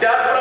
त्याचप्रमाणे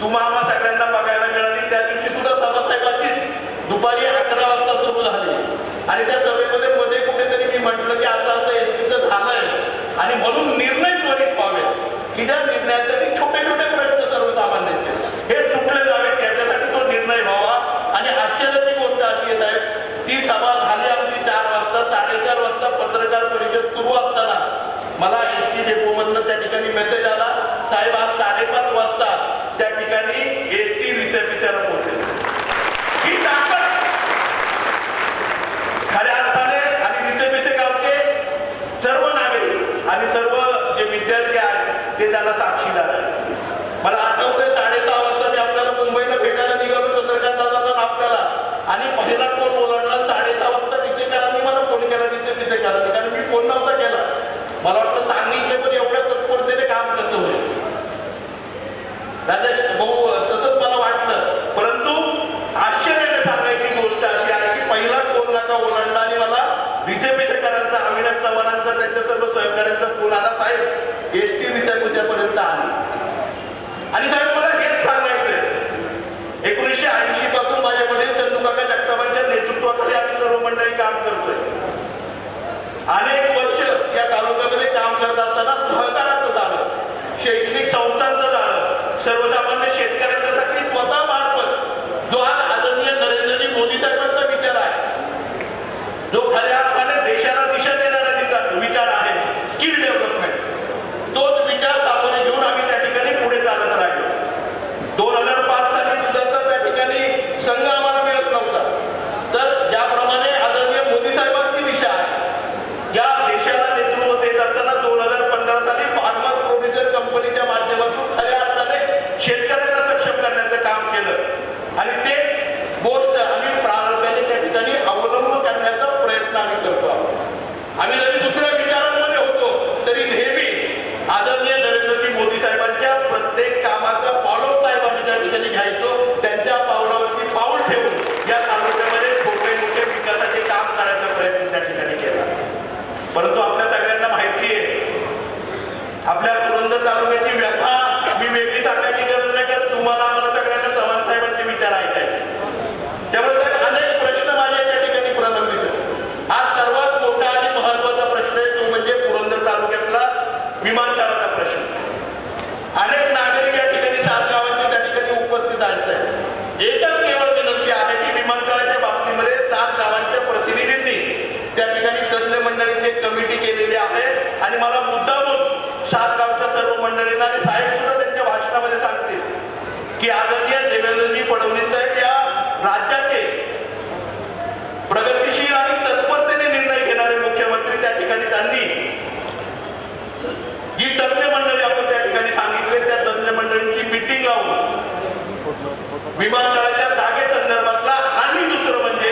तुम्हा आम्हा सगळ्यांना बघायला मिळाली. त्या दिवशी सुद्धा सभासाहेबांचीच दुपारी अकरा वाजता सुरू झाली. आणि त्या सभेमध्ये मध्ये कुठेतरी मी म्हटलं की आता असं एस टीचं झालंय. आणि म्हणून निर्णय त्वरित व्हावे. की त्या निर्णयासाठी छोटे छोटे प्रश्न सर्वसामान्यांचे. हे सुटले जावेत याच्यासाठी तो निर्णय व्हावा. आणि आश्चर्याची गोष्ट अशी आहे ती सभा झाली आमची चार वाजता साडेचार वाजता पत्रकार परिषद सुरू असताना. मला एस टी डेपोमधनं त्या ठिकाणी मेसेज आला. साहेब आज साडेपाच वाजता. त्या ठिकाणी एस टी रिसेप्शनला पोहोचले. ही ताकद खऱ्या अर्थाने आणि रिसेपिसे गावचे सर्व नागरिक आणि सर्व जे विद्यार्थी आहेत ते त्याला साक्षीदार आहेत. मला आठवते साडेसहा वाजता मी आपल्याला मुंबईला भेटायला निघालो चंद्रकांत दादा आपल्याला. आणि पहिला फोन ओलांडला साडेसहा वाजता रिसेकरांनी मला फोन केला रिसेपिसेकरांनी कारण मी फोन नव्हता केला. मला वाटतं सांगितले पण एवढ्या तत्परतेने काम कसं होईल? राजेश भाऊ तसंच मला वाटलं. परंतु आश्चर्याने सांगायची गोष्ट अशी आहे की पहिला फोन नका ओलांडला आणि मला रिसेपिसेकरांचा अविनाश चव्हाणांचा त्यांच्या सर्व सहकार्यांचा फोन आला. साहेब एस टी पर्यंत आली. आणि साहेब मला हेच सांगायचंय. एकोणीसशे ऐंशी पासून माझे वडील चंदूकाका जगतापांच्या नेतृत्वाखाली आम्ही सर्व मंडळी काम करतोय. अनेक वर्ष या तालुक्यामध्ये काम करत असताना सहकाराचं झालं. शैक्षणिक संस्थांचं झालं. सर्वसामान्य शेतकऱ्यांच्यासाठी स्वतः मार्फत जो आज आदरणीय नरेंद्रजी मोदी साहेबांचा विचार आहे. जो खऱ्या अर्थाने देशाला दिशा देणारा विचार- विचार आहे स्किल डेव्हलपमेंट तोच विचार सामोरे घेऊन आम्ही त्या ठिकाणी पुढे चालत राहिलो दोन हजार पाच साली सुद्धा तर त्या ठिकाणी संघ आम्हाला मिळत नव्हता तर ज्याप्रमाणे आदरणीय मोदी साहेबांची दिशा आहे या देशाला नेतृत्व देत असताना दोन हजार पंधरा साली फार्मर प्रोड्युसर कंपनीच्या माध्यमातून खऱ्या अर्थाने शेतकऱ्यांना सक्षम करण्याचं काम केलं आणि तेच गोष्ट आम्ही प्रारंभाने त्या ठिकाणी अवलंब करण्याचा प्रयत्न आम्ही करतो आहोत आम्ही जरी दुसऱ्या विचारांमध्ये होतो तरी नेहमी आदरणीय नरेंद्रजी मोदी साहेबांच्या प्रत्येक कामाचा फॉलो साहेब आम्ही त्या ठिकाणी घ्यायचो त्यांच्या पावलावरती पाऊल ठेवून या तालुक्यामध्ये छोटे मोठे विकासाचे काम करायचा प्रयत्न त्या ठिकाणी केला. परंतु आपल्या सगळ्यांना माहिती आहे आपल्या पुरंदर तालुक्याची व्यथा मी वेगळी सांगायची गरज नाही कारण तुम्हाला आम्हाला सगळ्यांना चव्हाण साहेबांचे विचार ऐकायचे त्यामुळे साहेब अनेक प्रश्न माझ्या त्या ठिकाणी प्रलंबित आहेत हा सर्वात मोठा आणि महत्त्वाचा प्रश्न आहे तो म्हणजे पुरंदर तालुक्यातला विमानतळाचा प्रश्न अनेक नागरिक या ठिकाणी सात गावांचे त्या ठिकाणी उपस्थित आहेत साहेब एकच केवळ विनंती आहे की विमानतळाच्या बाबतीमध्ये सात गावांच्या प्रतिनिधींनी त्या ठिकाणी तज्ज्ञ मंडळीची एक कमिटी केलेली आहे आणि मला मुद्दामून सातगावच्या सर्व मंडळींना आणि साहेब सुद्धा त्यांच्या भाषणामध्ये सांगतील की आदरणीय देवेंद्रजी फडणवीस साहेब या राज्याचे प्रगतीशील आणि तत्परतेने निर्णय घेणारे मुख्यमंत्री त्या ठिकाणी त्यांनी जी तज्ञ मंडळी आपण त्या ठिकाणी सांगितले त्या तज्ञ मंडळींची मिटिंग लावून विमानतळाच्या जागे संदर्भातला आणि दुसरं म्हणजे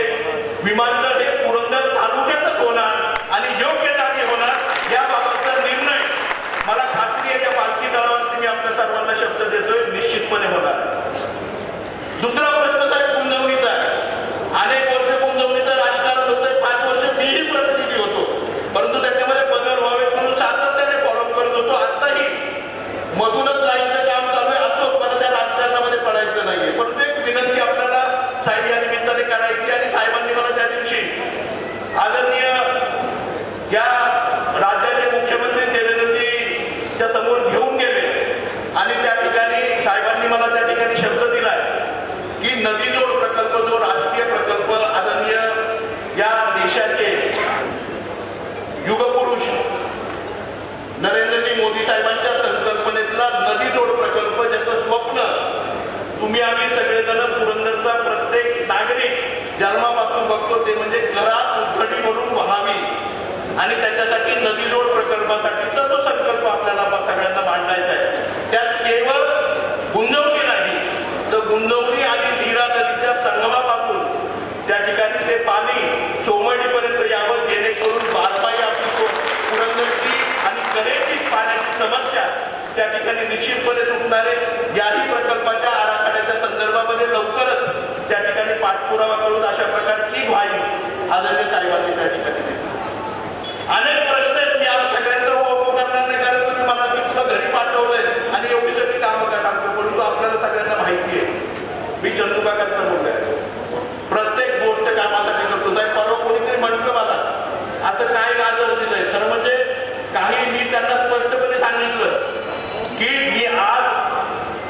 विमानतळ हे पुरंदर तालुक्यातच होणार आणि योग्य जागी होणार याबाबतचा निर्णय मला खात्री आहे या पालखी तळावरती मी आपल्या सर्वांना शब्द देतोय निश्चितपणे होणार दुसरा प्रश्न साहेब कुंजवणीचा आहे अनेक वर्ष कुंजवणीचं राजकारण होतं पाच वर्ष मीही प्रतिनिधी होतो परंतु त्याच्यामध्ये बदल व्हावेत म्हणून सातत्याने फॉलोअप करत होतो आत्ताही मधूनच लाईनचं काम चालू आहे असो मला त्या राजकारणामध्ये पडायचं नाहीये परंतु एक विनंती आपल्याला साहेब या निमित्ताने करायची आणि साहेबांनी मला त्या दिवशी आदरणीय या राज्याचे मुख्यमंत्री देवेंद्रजीच्या समोर घेऊन गेले आणि त्या ठिकाणी साहेबांनी मला त्या ठिकाणी शब्द दिलाय की नदी जोड प्रकल्प जो राष्ट्रीय प्रकल्प आदरणीय या देशाचे युगपुरुष नरेंद्रजी मोदी साहेबांच्या संकल्पनेतला नदी जोड प्रकल्प ज्याचं स्वप्न तुम्ही आम्ही सगळेजण पुरंदरचा प्रत्येक नागरिक जन्मापासून बघतो ते म्हणजे घरात उथडी म्हणून व्हावी. आणि त्याच्यासाठी नदी जोड प्रकल्पासाठीचा जो संकल्प आपल्याला सगळ्यांना मांडायचा आहे. त्यात केवळ गुंजवणी नाही तर गुंजवणी आणि त्या ठिकाणी ते पाणी सोमडीपर्यंत यावं जेणेकरून बारमाही आपली पु- आणि करेची पाण्याची समस्या त्या ठिकाणी निश्चितपणे सुटणारे. याही प्रकल्पाच्या आराखड्याच्या संदर्भामध्ये लवकरच त्या ठिकाणी पाठपुरावा करून अशा प्रकारची व्हावी आदरणीय साहेबांनी त्या ठिकाणी दिली. अनेक प्रश्न आहेत मी आज सगळ्यांचा ओळख करणार नाही कारण तुम्ही मला मी तुला घरी पाठवलंय आणि एवढी सगळी कामं का सांगतो परंतु आपल्याला सगळ्यांना माहिती आहे. मी चंदुकाकांचा मुलगा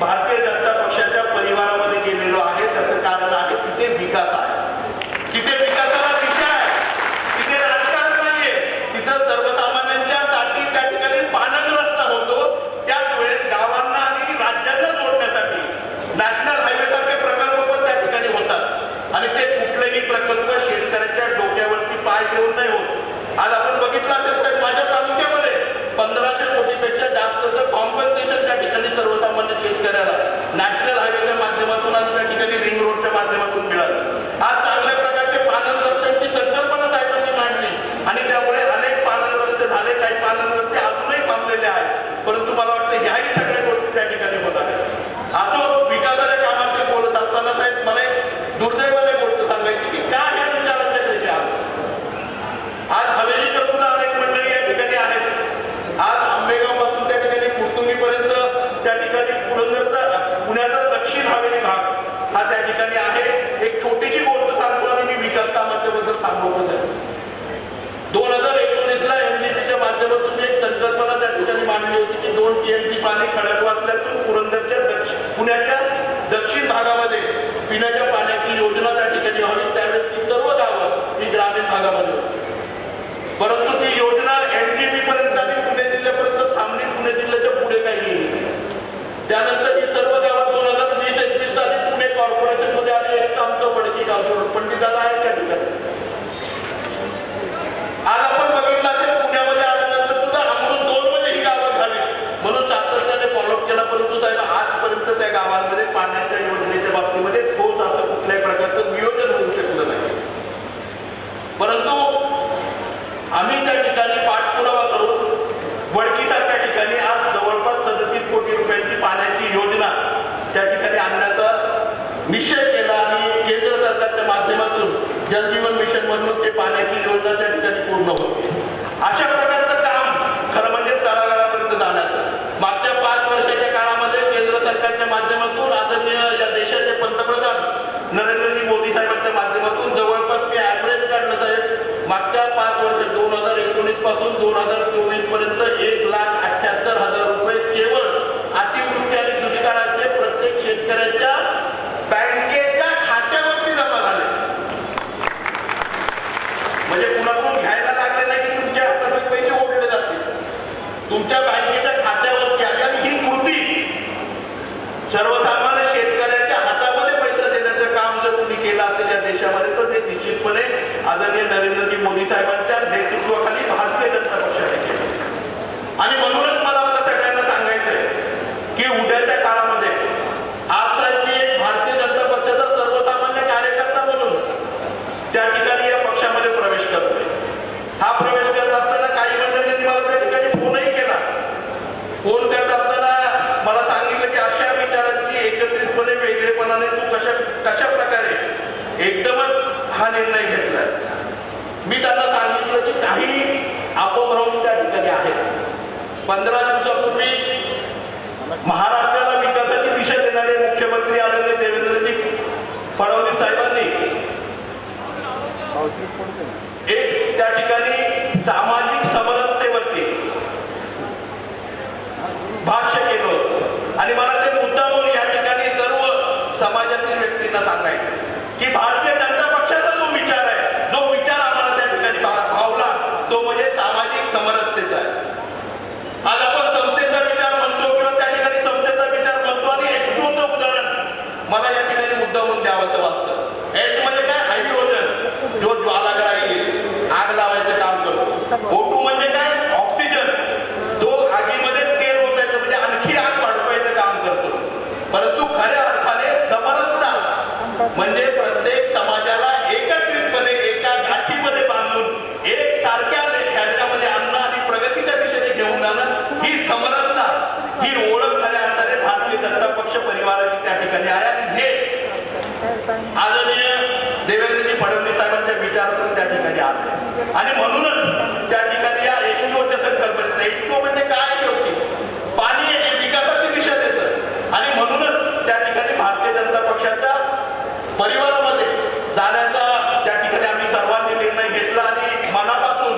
भारतीय जनता पक्षाच्या परिवारामध्ये गेलेलो आहे. त्याचं कारण आहे तिथे विकास आहे. तिथे विकासाला दिशा आहे तिथे राजकारण नाहीये तिथं सर्वसामान्यांच्या साठी त्या ठिकाणी पानंद रस्ता होतो. त्याच वेळेस गावांना आणि राज्यांना जोडण्यासाठी नॅशनल हायवे सारखे प्रकल्प पण त्या ठिकाणी होतात. आणि ते कुठलेही प्रकल्प शेतकऱ्याच्या डोक्यावरती पाय देऊन नाही होत. आज आपण बघितलं असेल तर माझ्या तालुक्यामध्ये पंधराशे कोटीपेक्षा जास्तचं कॉम्पन्सेशन त्या ठिकाणी सर्वसामान्य शेतकऱ्याला नॅशनल हायवेच्या माध्यमातून आणि त्या ठिकाणी रिंग रोडच्या माध्यमातून मिळालं आज चांगल्या प्रकारचे पालन रस्त्यांची संकल्पना साहेबांनी मांडली आणि त्यामुळे अनेक पालन रस्ते झाले काही पालन रस्ते अजूनही थांबलेले आहेत परंतु मला वाटतं ह्याही सगळ्या गोष्टी त्या ठिकाणी होणार आहेत असो विकासाच्या कामाचे बोलत असताना साहेब मला एक दुर्दैवाने गोष्ट सांगायची की का ह्या विचारांच्या त्याचे आहात आज हवेलीकर सुद्धा अनेक मंडळी या ठिकाणी आहेत आज आंबेगावपासून त्या ठिकाणी कुर्तुंगीपर्यंत त्या ठिकाणी पुरंदरचा पुण्याचा दक्षिण हवेली भाग हा त्या ठिकाणी आहे एक छोटीशी गोष्ट सांगतो आणि मी विकास कामाच्या बद्दल थांबवतच आहे दोन हजार एकोणीसला एमडीपीच्या माध्यमातून एक संकल्पना त्या ठिकाणी मांडली होती की दोन टीएमसी पाणी खडकवासल्यातून पुरंदरच्या दक्षिण पुण्याच्या दक्षिण भागामध्ये पिण्याच्या पाण्याची योजना त्या ठिकाणी व्हावी. त्यावेळेस ती सर्व गावं ही ग्रामीण भागामध्ये होती. परंतु ती योजना एनडीपी पर्यंत आणि पुणे जिल्ह्यापर्यंत थांबली. पुणे जिल्ह्याच्या पुढे काही गेली त्यानंतर ही सर्व गावात दोन हजार वीस एकवीस साली पुणे कॉर्पोरेशनमध्ये आली. एक आमचं वडकी गाव सोडून पंडित दादा आहे त्या ठिकाणी. परंतु साहेब आजपर्यंत त्या गावांमध्ये पाण्याच्या योजनेच्या बाबतीमध्ये ठोस असं कुठल्याही प्रकारचं नियोजन होऊ शकलं नाही. परंतु आम्ही त्या ठिकाणी पाठपुरावा करून वडकीसारख्या ठिकाणी आज जवळपास सदतीस कोटी रुपयांची पाण्याची योजना त्या ठिकाणी आणण्याचा निश्चय केला आणि केंद्र सरकारच्या माध्यमातून जलजीवन मिशन मधून ते पाण्याची योजना त्या ठिकाणी पूर्ण होते. अशा प्रकारचं काम खरं म्हणजे तळागाळापर्यंत जाण्याचं मागच्या पाच वर्षाच्या काळामध्ये साहेबांच्या माध्यमातून आदरणीय या देशाचे पंतप्रधान नरेंद्रजी मोदी साहेबांच्या माध्यमातून जवळपास मी ॲव्हरेज काढलं साहेब. मागच्या पाच वर्ष दोन हजार एकोणीसपासून दोन हजार चोवीसपर्यंत एक लाख अठ्याहत्तर हजार रुपये केवळ अतिवृष्टी आणि दुष्काळाचे प्रत्येक शेतकऱ्याच्या बँकेच्या खात्यावरती जमा झाले. म्हणजे कुणाकडून घ्यायला लागले नाही की तुमच्या हातातून पैसे ओढले जातील? तुमच्या बँकेच्या खात्यावरती आले आणि ही कृती सर्वसामान्य शेतकऱ्याच्या हातामध्ये पैसा देण्याचं काम जर तुम्ही केलं असेल या देशामध्ये तर ते निश्चितपणे आदरणीय नरेंद्रजी मोदी साहेबांच्या नेतृत्वाखाली भारतीय जनता पक्षाने केलं. आणि म्हणूनच मला आपल्या सगळ्यांना सांगायचं आहे की उद्याच्या काळामध्ये आज साहेब मी एक भारतीय जनता पक्षाचा सर्वसामान्य कार्यकर्ता म्हणून त्या ठिकाणी या पक्षामध्ये प्रवेश करतोय हा प्रवेश करत असताना काही मंडळींनी मला त्या ठिकाणी फोनही केला फोन करत असताना मला सांगितलं की अशा विचारांची एकत्रितपणे वेगळेपणाने तू कशा कशा प्रकारे एकदमच हा निर्णय घेतला मी त्यांना सांगितलं की काही अपभ्रंश त्या ठिकाणी आहेत. पंधरा दिवसापूर्वी महाराष्ट्राला विकासाची दिशा देणारे मुख्यमंत्री आलेले देवेंद्रजी फडणवीस साहेबांनी एक त्या ठिकाणी सामाजिक समरसतेवरती भाष्य केलं होतं आणि मला ते मुद्दा म्हणून या ठिकाणी सर्व समाजातील व्यक्तींना सांगायचं की भारतीय जनता पक्षाचा जो विचार आहे जो विचार आम्हाला त्या ठिकाणी भा- भावला तो म्हणजे सामाजिक समरसतेचा आहे आज आपण समतेचा विचार म्हणतो किंवा त्या ठिकाणी समतेचा विचार म्हणतो आणि एक्सोचं उदाहरण मला या ठिकाणी मुद्दा म्हणून द्यावंसं वाटतं एच म्हणजे काय हायड्रोजन जो ज्वालाग्राही आग लावायचं काम करतो O2 म्हणजे काय? ऑक्सिजन जो आगीमध्ये तेल ओतायचं म्हणजे आणखी आग वाढवायचं काम करतो. परंतु खऱ्या अर्थाने समरसता. म्हणजे प्रत्येक समाजाला एकत्रितपणे एका गाठीमध्ये बांधून एक सारख्या ह्याच्यामध्ये आणणं आणि प्रगतीच्या दिशेने घेऊन जाणं ही समरसता. ही ओळख खऱ्या अर्थाने भारतीय जनता पक्ष परिवाराची त्या ठिकाणी आहे. आणि हे आदरणीय देवेंद्रजी फडणवीस साहेबांच्या विचारातून त्या ठिकाणी आले आणि म्हणूनच त्या ठिकाणी या एचओच्या संकल्पनेत एचओ म्हणजे काय शेवटी? पाणी हे विकासाची दिशा देतं. आणि म्हणूनच त्या ठिकाणी भारतीय जनता पक्षाच्या परिवारामध्ये जाण्याचा त्या ठिकाणी आम्ही सर्वांनी निर्णय घेतला आणि मनापासून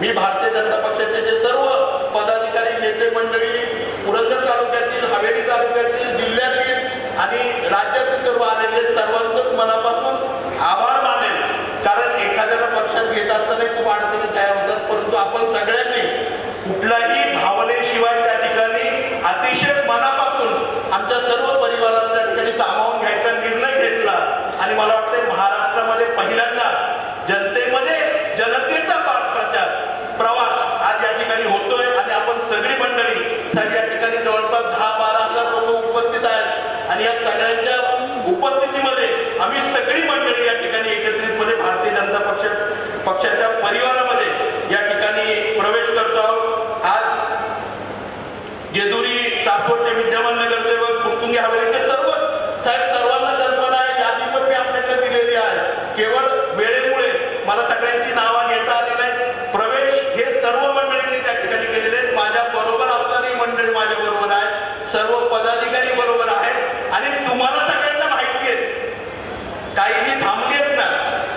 मी भारतीय जनता पक्षाचे जे सर्व पदाधिकारी नेते मंडळी पुरंदर तालुक्यातील हवेली तालुक्यातील जिल्ह्यातील आणि राज्यातील सर्व आलेले सर्वांचं मनापासून आभार मानले कारण एखाद्याला पक्षात घेत असताना खूप अडचणी तयार होतात परंतु आपण सगळ्यांनी कुठल्याही भावनेशिवाय त्या ठिकाणी अतिशय मनापासून आमच्या सर्व परिवाराला त्या ठिकाणी सामावून घ्यायचा निर्णय घेतला आणि मला वाटतं महाराष्ट्रामध्ये पहिल्यांदा जनतेमध्ये जनतेचा पाठ प्रचार प्रवास आज या ठिकाणी होतोय आणि आपण सगळी मंडळी साहेब या ठिकाणी जवळपास दहा बारा हजार लोक उपस्थित आहेत आणि या सगळ्यांच्या उपस्थितीमध्ये आम्ही सगळी मंडळी या ठिकाणी एकत्रितपणे भारतीय जनता पक्ष पक्षाच्या परिवारामध्ये या ठिकाणी प्रवेश करतो आहोत आज जेजुरी सासवडचे विद्यमान नगरसेवक फुरसुंगी हवेलीचे सर्व साहेब सर्वांना कल्पना आहे यादी पण मी आपल्याकडे दिलेली आहे केवळ वेळेमुळे मला सगळ्यांची नावं घेता आली नाही प्रवेश हे सर्व मंडळींनी त्या ठिकाणी केलेले आहेत माझ्या बरोबर असणारी मंडळी माझ्या बरोबर आहे सर्व पदाधिकारी बरोबर आहेत आणि तुम्हाला सगळ्यांना माहिती आहे काहींनी थांबली आहेत ना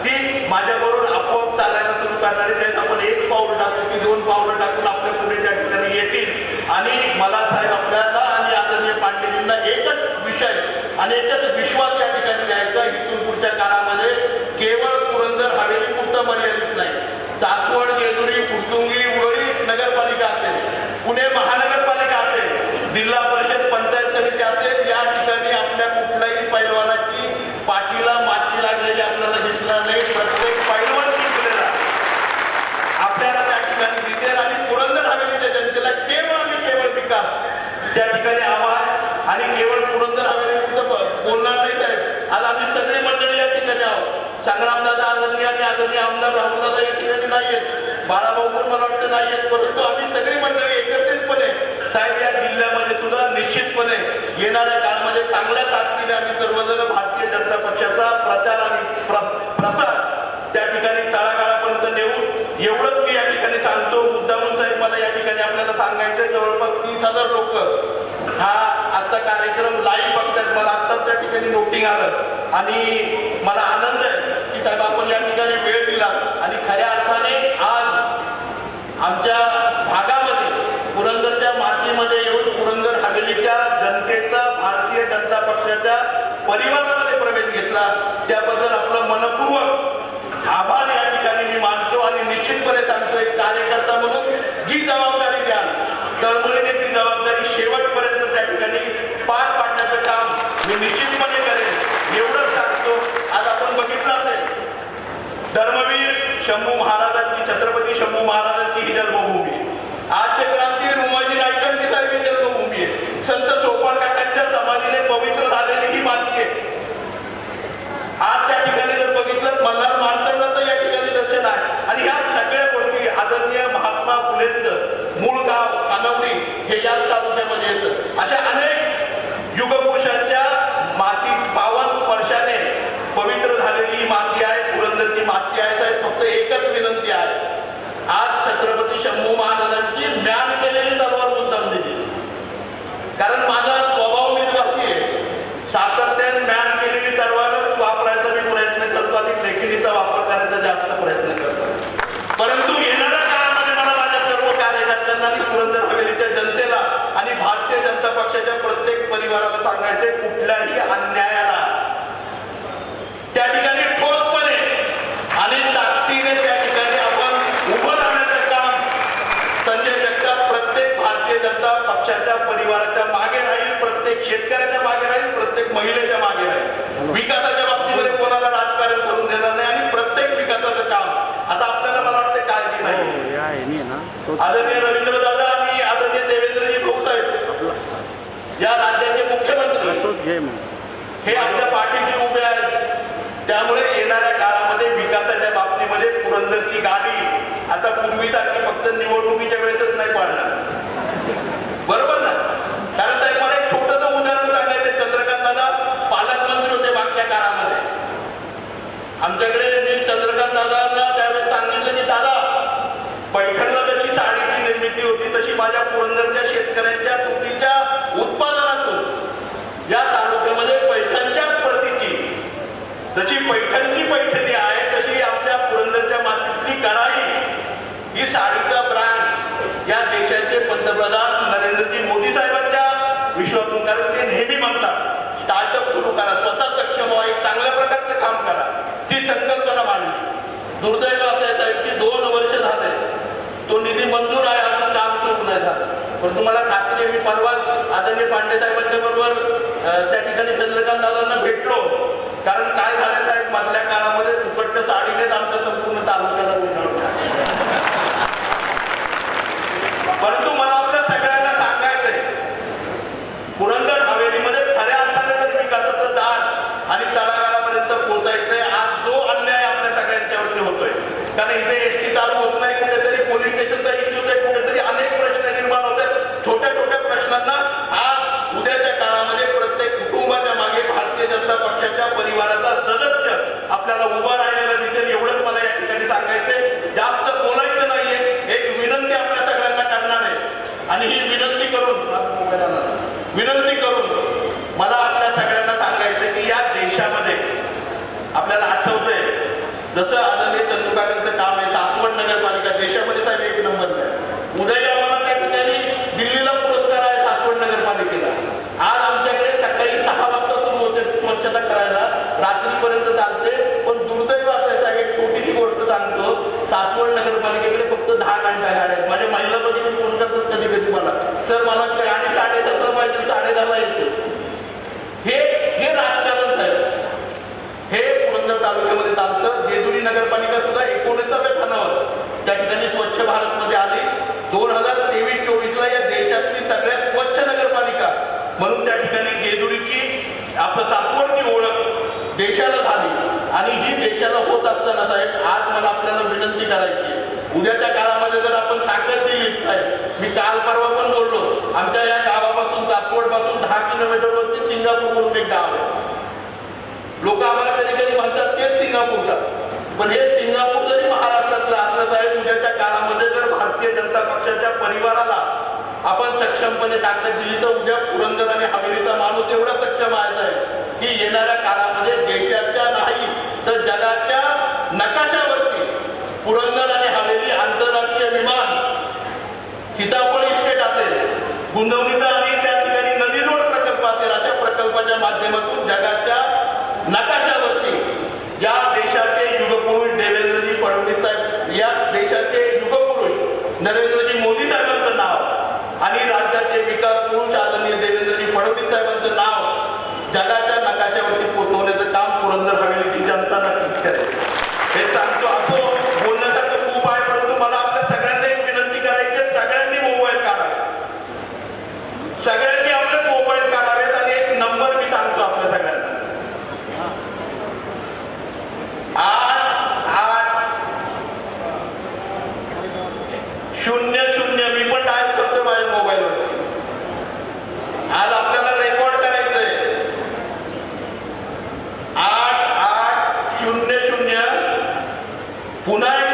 ती माझ्याबरोबर आपोआप चालायला सुरू करणारी त्यात आपण एक पाऊल टाकू की दोन पावलं टाकून आपल्या पुढे त्या ठिकाणी येतील आणि मला साहेब आपल्याला आणि आदरणीय पुणे महानगरपालिका असेल जिल्हा परिषद पंचायत समिती असेल या ठिकाणी आपल्या कुठल्याही पैलवानाची पाठीला माती लागलेली आपल्याला दिसणार नाही प्रत्येक पैलवान जिंकलेला आपल्याला त्या ठिकाणी दिसेल आणि पुरंदर हवेलीच्या जनतेला केवळ आणि केवळ विकास. त्या ठिकाणी आवाज आणि केवळ पुरंदर हवेली बोलणार नाही साहेब. आज आम्ही सगळी मंडळी या ठिकाणी आहोत. संग्रामदादा आदरणीय आणि आदरणीय आमदार राहुलदादा या ठिकाणी नाही आहेत बाळाभाऊ पण मला वाटतं नाही आहेत परंतु आम्ही सगळी मंडळी एकत्रितपणे साहेब या जिल्ह्यामध्ये सुद्धा निश्चितपणे येणाऱ्या काळामध्ये चांगल्या ताकदीने आम्ही सर्वजण भारतीय जनता पक्षाचा प्रचार आणि प्र- प्रसार त्या ठिकाणी तळागाळापर्यंत नेऊन एवढंच मी या ठिकाणी सांगतो. मुद्दामून साहेब मला या ठिकाणी आपल्याला सांगायचं जवळपास तीस हजार लोक हा आजचा कार्यक्रम लाईव्ह बघतायत. मला आत्ताच त्या ठिकाणी नोटिंग आलं. आणि मला आनंद आहे की साहेब आपण या ठिकाणी वेळ दिला. आणि खऱ्या अर्थाने आमच्या भागामध्ये पुरंदरच्या मातीमध्ये येऊन पुरंदर हवेलीच्या जनतेचा भारतीय जनता पक्षाच्या परिवारामध्ये प्रवेश घेतला. त्याबद्दल आपलं मनपूर्वक आभार या ठिकाणी मी मानतो आणि निश्चितपणे सांगतो एक कार्यकर्ता म्हणून जी जबाबदारी द्या तळमळीने ती जबाबदारी शेवटपर्यंत त्या ठिकाणी पार पाडण्याचं काम मी निश्चितपणे करेन. एवढंच सांगतो. आज आपण बघितलं असेल धर्म शंभू महाराजांची छत्रपती शंभू महाराजांची ही जन्मभूमी आहे. आज ते क्रांतीवीर उमाजी नायकांची साहेब ही जन्मभूमी आहे. संत चोपार काकांच्या समाधीने पवित्र झालेली ही माती आहे. आज त्या ठिकाणी जर बघितलं मल्हार मार्तंडाचं या ठिकाणी दर्शन आहे. आणि ह्या सगळ्या गोष्टी आदरणीय महात्मा फुलेंचं मूळ गाव कानवडी हे याच तालुक्यामध्ये येतं. अशा अनेक युगपुरुषांच्या माती पावन स्पर्शाने पवित्र झालेली ही माती आहे पुरंदरची माती आहे साहेब फक्त एकच विनंती आहे. आज छत्रपती शंभू महाराजांची ज्ञान केलेली तलवार मुद्दाम दिली. कारण माझा स्वभाव निर्वासी आहे. सातत्याने ज्ञान केलेली तलवार वापरायचा मी प्रयत्न करतो आणि लेखिनीचा वापर करायचा जास्त प्रयत्न करतो. परंतु येणाऱ्या काळामध्ये मला माझ्या सर्व कार्यकर्त्यांना आणि पुरंदर हवेलीच्या जनतेला आणि भारतीय जनता पक्षाच्या प्रत्येक परिवाराला सांगायचे कुठल्याही अन्यायाला. त्या ठिकाणी ठोसपणे आणि ताकदीने त्या ठिकाणी आपण उभं राहण्याचं काम संजय जगताप प्रत्येक भारतीय जनता पक्षाच्या परिवाराच्या मागे राहील प्रत्येक शेतकऱ्याच्या मागे राहील प्रत्येक महिलेच्या मागे राहील. विकासाच्या बाबतीमध्ये कोणाला राजकारण करून देणार नाही आणि प्रत्येक विकासाचं काम. आता आपल्याला मला वाटते काळजी नाही. हो आदरणीय रवींद्र दादा आणि आदरणीय देवेंद्रजी आपला या राज्याचे मुख्यमंत्री. हे आपल्या पाठीशी उभे आहेत. त्यामुळे येणाऱ्या काळामध्ये विकासाच्या बाबतीमध्ये पुरंदरची गाडी आता पूर्वीसारखी फक्त निवडणुकीच्या वेळेसच नाही पाडणार. बरोबर ना? कारण साहेब मला एक छोटस उदाहरण सांगायचं चंद्रकांत दादा पालकमंत्री होते मागच्या काळामध्ये. आमच्याकडे मी चंद्रकांत दादांना त्यावेळेस सांगितलं की दादा पैठणला जशी साडीची निर्मिती होती तशी माझ्या पुरंदरच्या शेतकऱ्यांच्या तुटीच्या उत्पादनातून या तालुक्यामध्ये पैठणच्याच प्रतीची जशी पैठणची पैठणी आहे तशी आपल्या पुरंदरच्या मातीतली कराळी ही साडीचा ब्रँड या देशाचे पंतप्रधान साहेबांच्या विश्वातून कारण ते नेहमी म्हणतात स्टार्टअप सुरू करा स्वतः सक्षम व्हा एक चांगल्या प्रकारचं काम करा. ती संकल्पना मांडली. दुर्दैव असं आहे साहेब की दोन वर्ष झाले तो निधी मंजूर आहे अजून काम सुरू नाही झालं. पण तुम्हाला खात्री आहे मी परवाच आदरणीय पांडे साहेबांच्या बरोबर त्या ठिकाणी चंद्रकांत दादांना भेटलो. कारण काय झालं साहेब मधल्या काळामध्ये फुकटच्या साडीनेच आमच्या संपूर्ण तालुक्याला उजळवलं परंतु मला आपल्या सगळ्यांना सांगायचंय पुरंदर हवेलीमध्ये खऱ्या अर्थाने जर विकासाचं दार आणि तळागाळापर्यंत पोहोचायचंय आज जो अन्याय आपल्या सगळ्यांच्यावरती होतोय कारण इथे एस टी चालू होत नाही कुठेतरी पोलीस स्टेशनचा इश्यू आहे कुठेतरी अनेक प्रश्न निर्माण होत छोट्या छोट्या प्रश्नांना आज उद्याच्या काळामध्ये प्रत्येक कुटुंबाच्या मागे भारतीय जनता पक्षाच्या परिवाराचा सदस्य आपल्याला उभा राहिलेला दिसेल एवढंच मला या ठिकाणी सांगायचंय. जास्त बोलायचं नाहीये एक विनंती आपल्या सगळ्यांना करणार आहे. आणि ही विनंती करून विनंती करून मला आपल्या सगळ्यांना सांगायचं की या देशामध्ये आपल्याला आठवतंय जसं आदरणीय चंदुकाकांचं काम आहे सासवड नगरपालिका देशामध्ये साहेब एक नंबर आहे उद्या आम्हाला त्या ठिकाणी दिल्लीला पुरस्कार आहे सासवड नगरपालिकेला. आज आमच्याकडे सकाळी सहा वाजता सुरू होते स्वच्छता करायला. रात्रीपर्यंत चालते पण दुर्दैव असं आहे साहेब एक छोटीशी गोष्ट सांगतो. सासवड नगरपालिकेकडे फक्त दहा घंटा गाड्या आहेत. माझ्या महिला फोन करतात कधी कधी मला. सर मला गाडी साडेदहाला पाहिजे साडेदहाला येते. हे हे राजकारण साहेब. हे पुरंदर तालुक्यामध्ये चालतं. जेजुरी नगरपालिका सुद्धा एकोणीसाव्या स्थानावर. त्या ठिकाणी स्वच्छ भारतमध्ये आली दोन हजार तेवीस चोवीसला या देशातली सगळ्यात स्वच्छ नगरपालिका. म्हणून त्या ठिकाणी गेदुरीची आपलं सासवडची ओळख देशाला झाली. आणि ही देशाला होत असताना साहेब आज मला आपल्याला विनंती करायची उद्याच्या काळामध्ये जर आपण ताकद दिली साहेब मी काल परवा पण बोललो आमच्या या गावापासून सासवडपासून दहा किलोमीटरवरती सिंगापूर म्हणून एक गाव आहे लोक आम्हाला कधी कधी म्हणतात तेच सिंगापूरचा पण हे सिंगापूर जरी महाराष्ट्रातलं असलं साहेब उद्याच्या काळामध्ये जर भारतीय जनता पक्षाच्या परिवाराला आपण सक्षमपणे ताकद दिली तर उद्या पुरंदर आणि हवेलीचा माणूस एवढा सक्षम आहे साहेब की येणाऱ्या काळामध्ये देशाच्या नाही तर जगाच्या नकाशावरती पुरंदर आणि हवेली आंतरराष्ट्रीय विमान सीताफळ इस्टेट असेल गुंतवणुकीचा आणि त्या ठिकाणी नदी जोड प्रकल्प असेल अशा प्रकल्पाच्या माध्यमातून जगात Unai